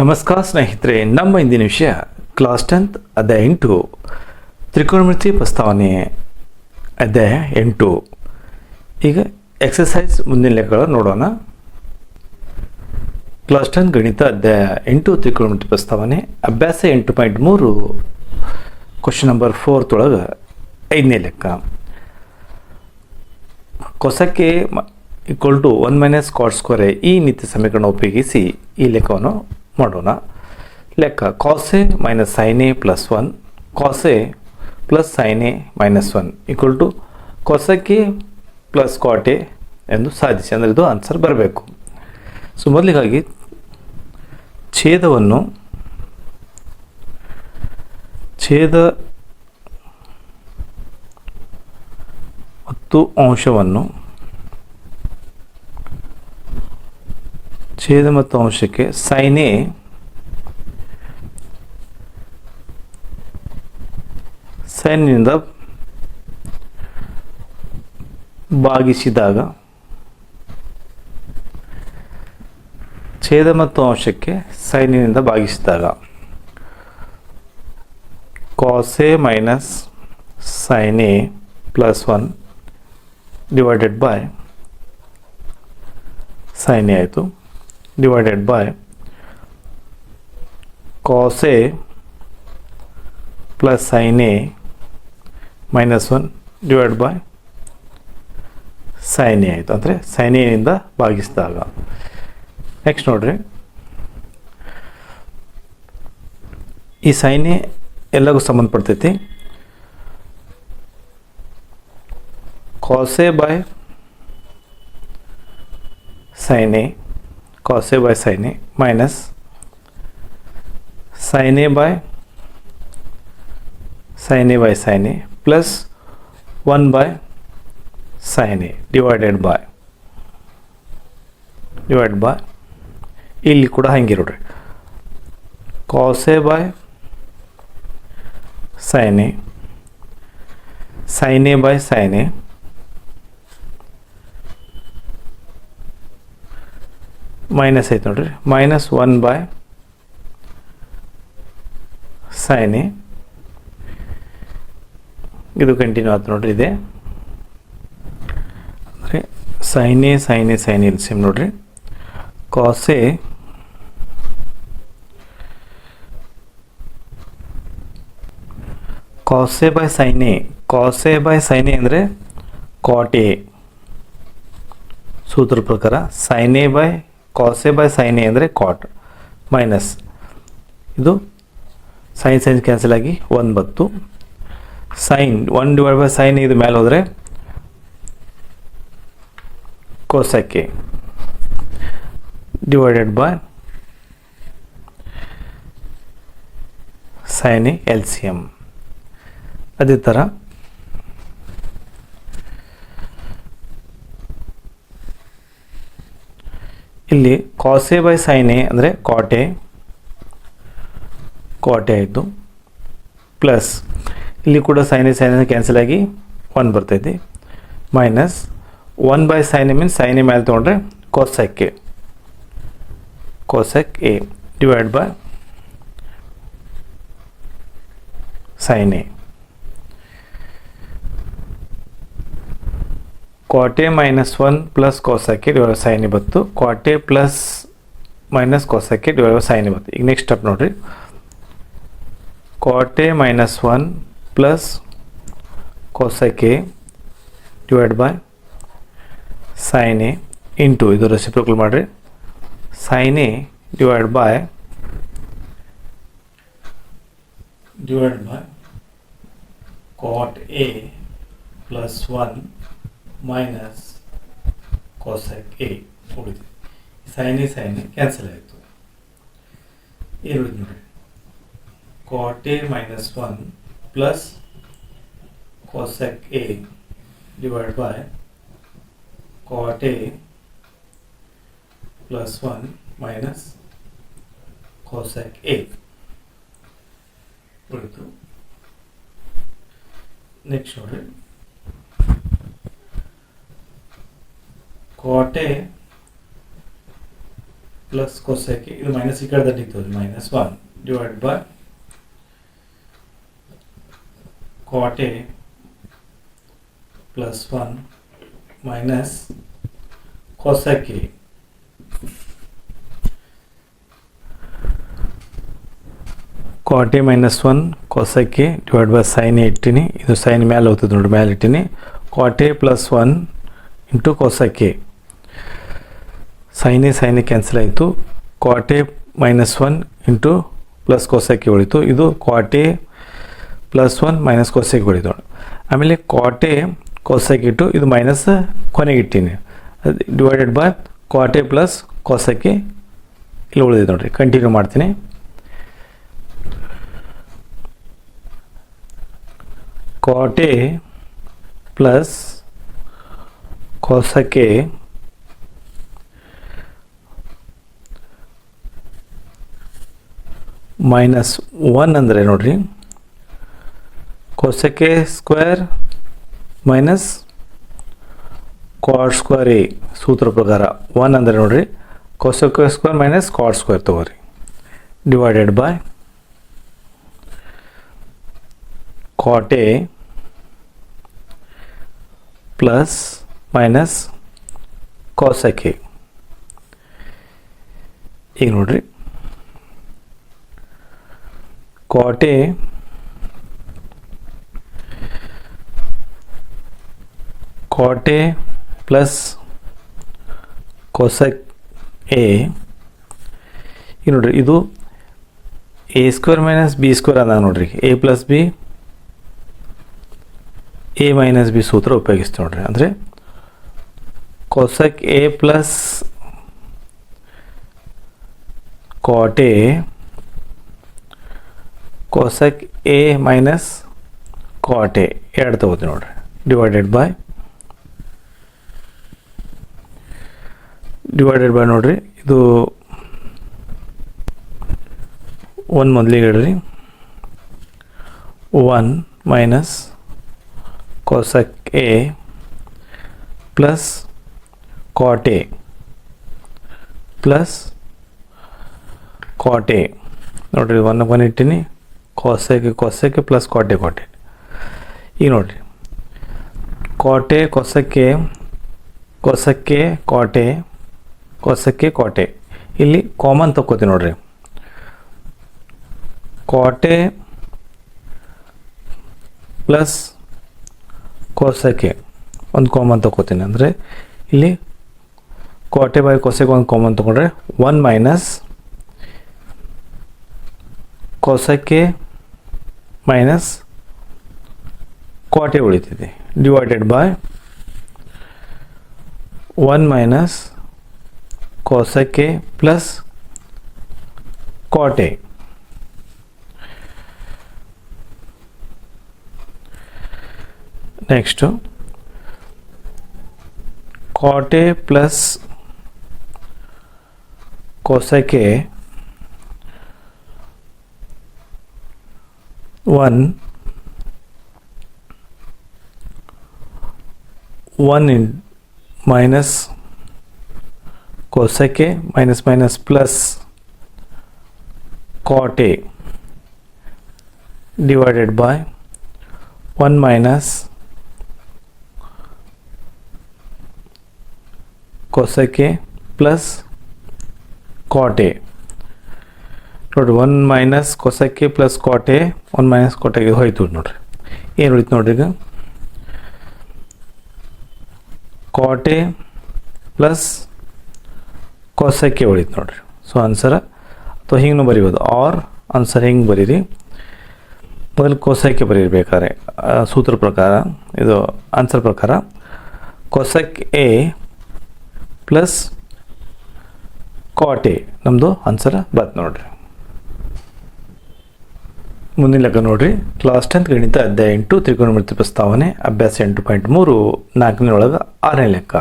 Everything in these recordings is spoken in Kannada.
ನಮಸ್ಕಾರ ಸ್ನೇಹಿತರೆ, ನಮ್ಮ ಇಂದಿನ ವಿಷಯ ಕ್ಲಾಸ್ ಟೆಂತ್ ಅಧ್ಯಾಯ ಎಂಟು ತ್ರಿಕೋಣಮಿತಿ ಪ್ರಸ್ತಾವನೆ ಅಧ್ಯಾಯ ಎಂಟು. ಈಗ ಎಕ್ಸಸೈಸ್ ಮುಂದಿನ ಲೆಕ್ಕಗಳು ನೋಡೋಣ. ಕ್ಲಾಸ್ ಟೆಂತ್ ಗಣಿತ ಅಧ್ಯಾಯ ಎಂಟು ತ್ರಿಕೋಣಮಿತಿ ಪ್ರಸ್ತಾವನೆ, ಅಭ್ಯಾಸ ಎಂಟು ಪಾಯಿಂಟ್ ಮೂರು ಕ್ವಶನ್ ನಂಬರ್ ಫೋರ್ತ್ ಒಳಗೆ ಐದನೇ ಲೆಕ್ಕ. ಕೊಸಕ್ಕೆ equal to one minus cot square ಈ ನಿತ್ಯ ಸಮೀಕರಣ ಉಪಯೋಗಿಸಿ ಈ ಲೆಕ್ಕವನ್ನು ಮಾಡೋಣ. ಲೆಕ್ಕ cos A minus sin A plus one cos A plus sin A minus one equal to ಕೊಸಕ್ಕೆ plus cot A ಎಂದು ಸಾಧಿಸಿ. ಅಂದರೆ ಇದು ಆನ್ಸರ್ ಬರಬೇಕು. ಸೊ ಮೊದಲಿಗಾಗಿ ಛೇದವನ್ನು, ಛೇದ ಮತ್ತು ಅಂಶವನ್ನು, ಛೇದ ಮತ್ತು ಅಂಶಕ್ಕೆ ಸೈನೆ ಸೈನಿನಿಂದ ಭಾಗಿಸಿದಾಗ ಛೇದ ಮತ್ತು ಅಂಶಕ್ಕೆ ಸೈನಿನಿಂದ ಭಾಗಿಸಿದಾಗ cos A minus sin A plus one divided by sin A ಆಯಿತು. Divided by cos A plus sin A minus one divide by sin A ಆಯಿತು. ಅಂದರೆ ಸೈನ್ ಎನಿಂದ ಭಾಗಿಸಿದಾಗ ನೆಕ್ಸ್ಟ್ ನೋಡ್ರಿ. ಈ ಸೈನ್ ಎ ಎಲ್ಲಗೂ ಸಂಬಂಧಪಡ್ತೈತಿ. Cos A by sin A, cos A by sin A minus sin A by sin A by sin A plus 1 by sin A divided by divided by ಇಲ್ಲಿ ಕೂಡ ಹಂಗೆ ನೋಡ್ರಿ cos A by sin A sin A by sin A minus ಐತೆ ನೋಡ್ರಿ. Minus one by sin A ಇದು ಕಂಟಿನ್ಯೂ ಆಯ್ತು ನೋಡ್ರಿ ಇದೆ. ಅಂದರೆ ಸೈನ್ ಸೈನ್ ಸೈನ್ ಇಲ್ಲಿ ಸಿಮ್ ನೋಡ್ರಿ. Cos A cos A by sin cos A by sin ಅಂದರೆ ಕಾಟ್ ಸೂತ್ರ ಪ್ರಕಾರ sin by cos A by sin ಅಂದರೆ ಕಾಟ್ ಮೈನಸ್ ಇದು ಸೈನ್ ಸೈನ್ಸ್ ಕ್ಯಾನ್ಸಲ್ ಆಗಿ ಒಂದು ಬತ್ತು. Sin one divide by sin ಇದು ಮೇಲೆ ಹೋದರೆ ಕೋಸಕ್ಕೆ divided by sin L C M ಅದೇ ಥರ ಇಲ್ಲಿ ಕಾಸೆ ಬೈ ಸೈನೆ ಅಂದರೆ ಕೋಟೆ ಕೋಟೆ ಆಯಿತು. ಪ್ಲಸ್ ಇಲ್ಲಿ ಕೂಡ sine A sine A cancel ಆಗಿ ಒನ್ ಬರ್ತೈತಿ. Minus one by sine A means sine A ಮೇಲೆ ತೊಗೊಂಡ್ರೆ cosec A cosec A divide by sine A cot A minus one plus cosec A divide sine ಬತ್ತು. Cot A plus minus cosec A divide sine ಬತ್ತು. ಈಗ ನೆಕ್ಸ್ಟ್ ಸ್ಟೆಪ್ ನೋಡಿರಿ. Cot A minus one plus cosec A divide by sine A into इधर reciprocal may sine A divide by divide by cot A plus one minus cosec A उड़ी sine A sine A cancel आयु ऐसी नौ cot A minus one plus cosec A divide by cot A plus one minus cosec A बढ़ते next node cot A plus cosec A इधर माइनस ही कर देते हो minus one divide by cot A plus 1 minus cosec A. Cot A minus one cosec A divide by sine A ಇಟ್ಟಿನಿ ಇದು ಸೈನ್ ಮೇಲೆ ಹೋಗ್ತದೆ ನೋಡಿ ಮೇಲೆ ಇಟ್ಟಿನಿ cot A plus one into cosec A sine A sine A cancel ಆಯಿತು cot A minus one into plus cosec A ಉಳಿತು ಇದು cot A plus one minus cosec A ಉಳಿತು ಆಮೇಲೆ ಕಾಟ್ ಕೊಸೆಗೆ ಇಟ್ಟು ಇದು ಮೈನಸ್ ಕೊನೆಗೆ ಇಟ್ಟೀನಿ. ಅದು divided by cot A plus cosec A ಇಲ್ಲಿ ಉಳಿದಿದೆ ನೋಡಿರಿ ಕಂಟಿನ್ಯೂ ಮಾಡ್ತೀನಿ. cot plus cosec A minus one ಅಂದರೆ ನೋಡ್ರಿ cosec A square minus cot square A ಸೂತ್ರ ಪ್ರಕಾರ ಒನ್ ಅಂದರೆ ನೋಡ್ರಿ cosec A square minus cot square ತೊಗೋರಿ divided by cot A plus minus cosec A ಈಗ ನೋಡ್ರಿ cot A A ಪ್ಲಸ್ cosec A ಈಗ ನೋಡ್ರಿ, ಇದು A square minus B square ಅಂದಾಗ ನೋಡ್ರಿ, A plus B, A minus B ಸೂತ್ರ ಉಪಯೋಗಿಸ್ತೀವಿ ನೋಡ್ರಿ. ಅಂದರೆ cosec A plus cot A cosec cosec A minus cot A ಎರಡು ತಗೋತೀವಿ ನೋಡ್ರಿ. ಡಿವೈಡೆಡ್ ಬೈ ಡಿವೈಡೆಡ್ ಬೈ ನೋಡ್ರಿ, ಇದು ಒನ್ ಮೊದಲಿಗೆ ಹೇಳ್ರಿ. One minus cosec A plus cot A plus cot A ನೋಡಿರಿ ಒನ್ ಒನ್ ಇಟ್ಟಿನಿ ಕಾಸೆಗೆ ಕೊಸೆಗೆ ಪ್ಲಸ್ ಕಾಟೆ ಕಾಟೆ ಈಗ ನೋಡಿರಿ ಕಾಟೆ ಕೊಸಕ್ಕೆ ಕೊಸಕ್ಕೆ ಕಾಟೆ ಕೊಸಕ್ಕೆ ಕೋಟೆ. ಇಲ್ಲಿ ಕಾಮನ್ ತಕ್ಕೋತೀವಿ ನೋಡ್ರಿ. ಕೋಟೆ ಪ್ಲಸ್ ಕೋಸಕ್ಕೆ ಒಂದು ಕಾಮನ್ ತಕ್ಕೋತೀನಿ ಅಂದರೆ ಇಲ್ಲಿ ಕೋಟೆ ಬೈ ಕೊಸೆಗೆ ಒಂದು ಕಾಮನ್ ತಗೊಂಡ್ರೆ one minus cosec A minus cot A ಉಳಿತಿದೆ divided by one minus cosec A plus cot A next cot A plus cosec A one one in minus cosec A minus minus plus cot A divided by one minus cosec A plus cot A ನೋಡಿರಿ one minus cosec A plus cot A one minus ಕಾಟೆಗೆ ಹೋಯ್ತು ನೋಡ್ರಿ. ಏನು ಉಳಿತು ನೋಡ್ರಿ ಈಗ? ಕಾಟೆ ಪ್ಲಸ್ ಕೊಸೆಕೆ ಉಳಿತು ನೋಡ್ರಿ. ಸೊ ಆನ್ಸರ್ ಅಥವಾ ಹಿಂಗೂ ಬರೀಬೋದು. ಆರ್ ಆನ್ಸರ್ ಹಿಂಗೆ ಬರೀರಿ. ಮೊದಲು ಕೊಸೆಕೆ ಬರೀಬೇಕಾದ್ರೆ ಸೂತ್ರ ಪ್ರಕಾರ, ಇದು ಆನ್ಸರ್ ಪ್ರಕಾರ, cosec A plus cot. A ನಮ್ಮದು ಆನ್ಸರ್ ಬತ್ ನೋಡ್ರಿ. ಮುಂದಿನ ಲೆಕ್ಕ ನೋಡ್ರಿ. ಕ್ಲಾಸ್ ಟೆಂತ್ ಗಣಿತ ಅಧ್ಯಾಯ ಎಂಟು, ತ್ರಿಕೋನಮಿತಿ ಪ್ರಸ್ತಾವನೆ, ಅಭ್ಯಾಸ ಎಂಟು ಪಾಯಿಂಟ್ ಮೂರು, ನಾಲ್ಕನೇ ಒಳಗೆ ಆರನೇ ಲೆಕ್ಕ.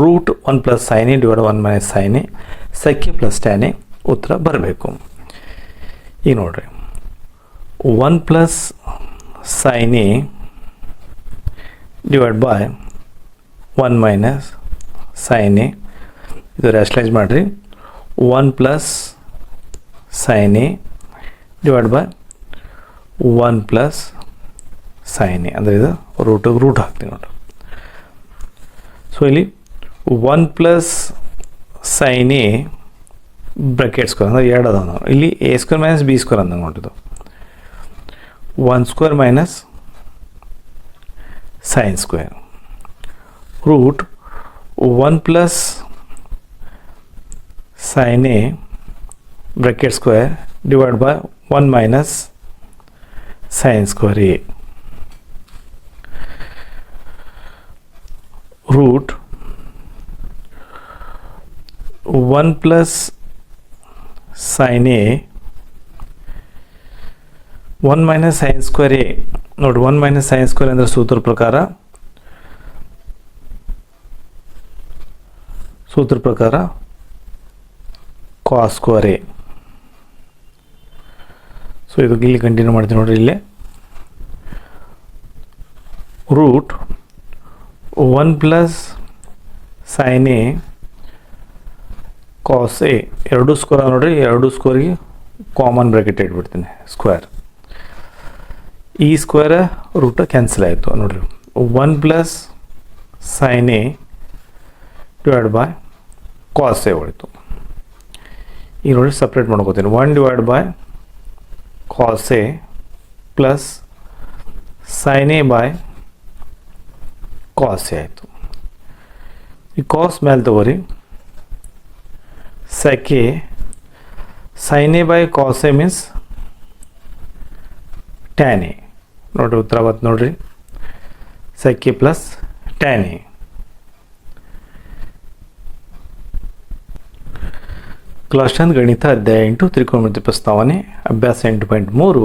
Root one plus sine A divide one minus sine A sec A plus tan A ಉತ್ತರ ಬರಬೇಕು. ಈಗ ನೋಡ್ರಿ. One plus sine A divide by one minus sine A ಇದು ರ್ಯಾಷಲೈಸ್ ಮಾಡಿರಿ. One plus sine A divide by one plus sine A ಅಂದರೆ ಇದು ರೂಟಿಗೆ ರೂಟ್ ಹಾಕ್ತೀವಿ ನೋಡ್ರಿ. ಸೊ ಇಲ್ಲಿ one plus sine A bracket square अंदर एर इ square minus B square अंदा one square minus sine square root one plus sine A bracket square divide by one minus sine square A root one plus sine A one minus sine square ನೋಡಿ, ಒನ್ ಮೈನಸ್ ಸೈನ್ ಸ್ಕ್ವೇರ್ ಅಂದರೆ ಸೂತ್ರ ಪ್ರಕಾರ. ಸೂತ್ರ ಪ್ರಕಾರ ಕಾ ಸ್ಕ್ವೇರ್ ಎ ಸೊ ಇದು ಇಲ್ಲಿ ಕಂಟಿನ್ಯೂ ಮಾಡ್ತೀನಿ ನೋಡಿರಿ ಇಲ್ಲಿ. Root one plus sine cos A ಎರಡು ಸ್ಕ್ವೇರ್ ನೋಡ್ರಿ, ಎರಡು ಸ್ಕ್ವೇರ್ಗೆ ಕಾಮನ್ ಬ್ರಾಕೆಟ್ ಇಟ್ಬಿಡ್ತೀನಿ ಸ್ಕ್ವೇರ್ ಈ ಸ್ಕ್ವೇರ್ ರೂಟ ಕ್ಯಾನ್ಸಲ್ ಆಯಿತು, ನೋಡ್ರಿ. One plus sine A divide by cos A ಹೋಯಿತು. ಈಗ ನೋಡಿ ಸಪ್ರೇಟ್ ಮಾಡ್ಕೋತೀನಿ. One divide by cos A plus sine A by cos A ಆಯಿತು. ಈ ಕಾಸ್ ಮೇಲೆ ತಗೋರಿ sec A sin A by cos A means tan A. ನೋಡ್ರಿ ಉತ್ತರ ಬತ್ತು ನೋಡ್ರಿ. ಸೆಕೆ ಪ್ಲಸ್ ಎ ಕ್ಲಾಸ್ ಟೆನ್ ಗಣಿತ ಅಧ್ಯಾಯ ಎಂಟು ತ್ರಿಕೋನಮಿತಿ ಪ್ರಸ್ತಾವನೆ, ಅಭ್ಯಾಸ ಎಂಟು ಪಾಯಿಂಟ್ ಮೂರು,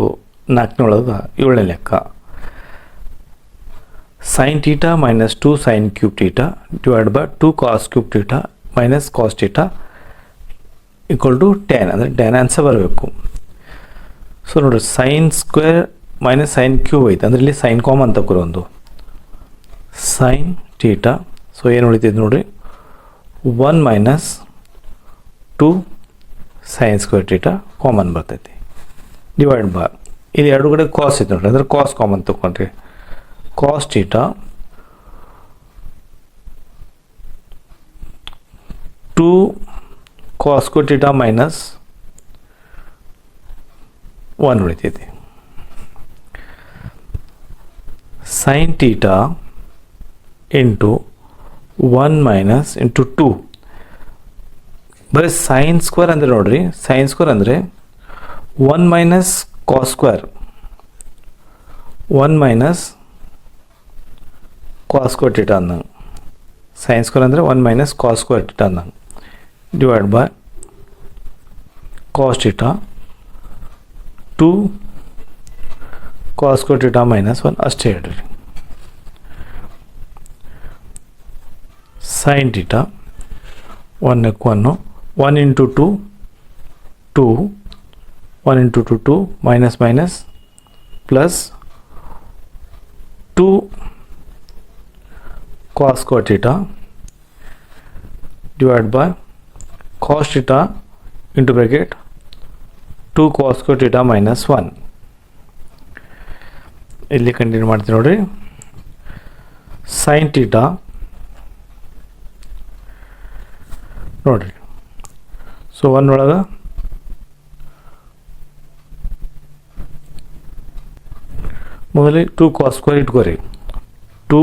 ನಾಲ್ಕನೊಳಗ ಏಳನೇ ಲೆಕ್ಕ. Sine theta minus two sine cube theta divide by two cos cube theta minus cos theta equal to tan ಅಂದರೆ ಟೆನ್ ಆನ್ಸರ್ ಬರಬೇಕು. ಸೊ ನೋಡಿ sine square minus sine cube ಐತೆ, ಅಂದರೆ ಇಲ್ಲಿ ಸೈನ್ ಕಾಮನ್ ಅಂತ ಒಂದು. ಸೈನ್ ಟೀಟಾ ಸೊ ಏನು ಉಳಿತೈತೆ ನೋಡಿರಿ? One minus two sine square theta common ಬರ್ತೈತಿ. ಡಿವೈಡ್ ಬಾರ್ ಇಲ್ಲಿ ಎರಡು ಕಡೆ ಕಾಸ್ ಐತೆ ನೋಡಿರಿ, ಅಂದರೆ ಕಾಸ್ ಕಾಮನ್ ತಗೊಂಡ್ರಿ cos theta two cos square theta minus one ಉಳಿತೈತಿ sine theta into one minus into two ಬರೀ ಸೈನ್ ಸ್ಕ್ವೇರ್ ಅಂದರೆ ನೋಡ್ರಿ ಸೈನ್ ಸ್ಕ್ವೇರ್ ಅಂದರೆ one minus cos square one minus cos square theta ಅಂದಂಗೆ ಸೈನ್ ಸ್ಕ್ವೇರ್ ಅಂದರೆ one minus cos square theta ಅಂದಂಗೆ divide by cos theta two cos square theta minus one ಅಷ್ಟೇ ಹೇಳ್ರಿ sine theta ಒನ್ನಕ್ಕೆ one one into two two one into two two minus minus plus two cos square theta divide by cos theta into bracket two cos square theta minus one ಇಲ್ಲಿ ಕಂಟಿನ್ಯೂ ಮಾಡ್ತೀನಿ ನೋಡಿ ಸೈನ್ ಟೀಟಾ ನೋಡ್ರಿ. ಸೊ ಒನ್ ಒಳಗೆ ಮೊದಲೇ ಟೂ ಕಾಸ್ ಸ್ಕ್ವೇರ್ ಇಟ್ಕೋರಿ. ಟೂ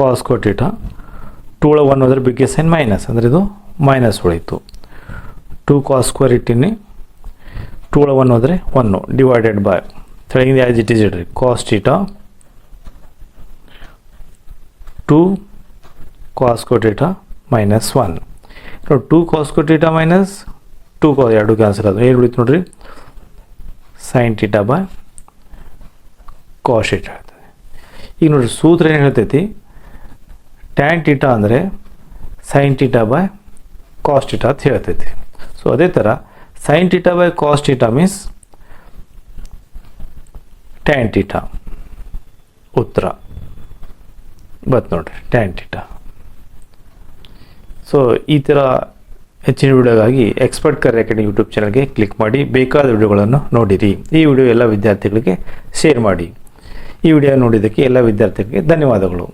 ಕಾಸ್ ಕೋಟಿಟಾ ಟೂ ಒಳಗೆ ಒನ್ ಹೋದ್ರೆ ಬಿಗ್ಗೆ ಸೈನ್ ಮೈನಸ್ ಅಂದರೆ ಇದು ಮೈನಸ್ ಉಳಿತು. ಟೂ ಕಾಸ್ ಸ್ಕ್ವೇರ್ ಇಟ್ಟಿನಿ. ಟೂ ಒನ್ ಹೋದರೆ ಒನ್ನು ಡಿವೈಡೆಡ್ ಬೈ ತೆಳಗಿಂದ ಆ್ಯಸ್ ಇಟ್ ಈಸ್ ಇಡ್ರಿ. Cos theta two cos ಕೊಟ್ಟಿಟ minus one ನೋಡಿ two cos ಕೊಟ್ಟಿಟ minus two cos ಎರಡು ಕ್ಯಾನ್ಸಲ್ ಅದು ಏನು ಉಳಿತು ನೋಡ್ರಿ? Sine theta by cos theta ಆಗ್ತದೆ. ಈಗ ನೋಡ್ರಿ ಸೂತ್ರ ಏನು ಹೇಳ್ತೈತಿ? ಟ್ಯಾನ್ ಟೀಟಾ ಅಂದರೆ sine theta by cos theta ಅಂತ ಹೇಳ್ತೈತಿ. ಸೊ ಅದೇ ಥರ sine theta by cos means tan theta ಉತ್ತರ. ಬತ್ ನೋಡ್ರಿ ಟ್ಯಾನ್ ಟೀಟಾ ಸೊ ಈ ಥರ ಹೆಚ್ಚಿನ ವಿಡಿಯೋಗಾಗಿ ಎಕ್ಸ್ಪರ್ಟ್ ಕರ್ ಅಕಾಡೆಮಿ ಯೂಟ್ಯೂಬ್ ಚಾನಲ್ಗೆ ಕ್ಲಿಕ್ ಮಾಡಿ, ಬೇಕಾದ ವಿಡಿಯೋಗಳನ್ನು ನೋಡಿರಿ. ಈ ವಿಡಿಯೋ ಎಲ್ಲ ವಿದ್ಯಾರ್ಥಿಗಳಿಗೆ ಶೇರ್ ಮಾಡಿ. ಈ ವಿಡಿಯೋ ನೋಡಿದ್ದಕ್ಕೆ ಎಲ್ಲ ವಿದ್ಯಾರ್ಥಿಗಳಿಗೆ ಧನ್ಯವಾದಗಳು.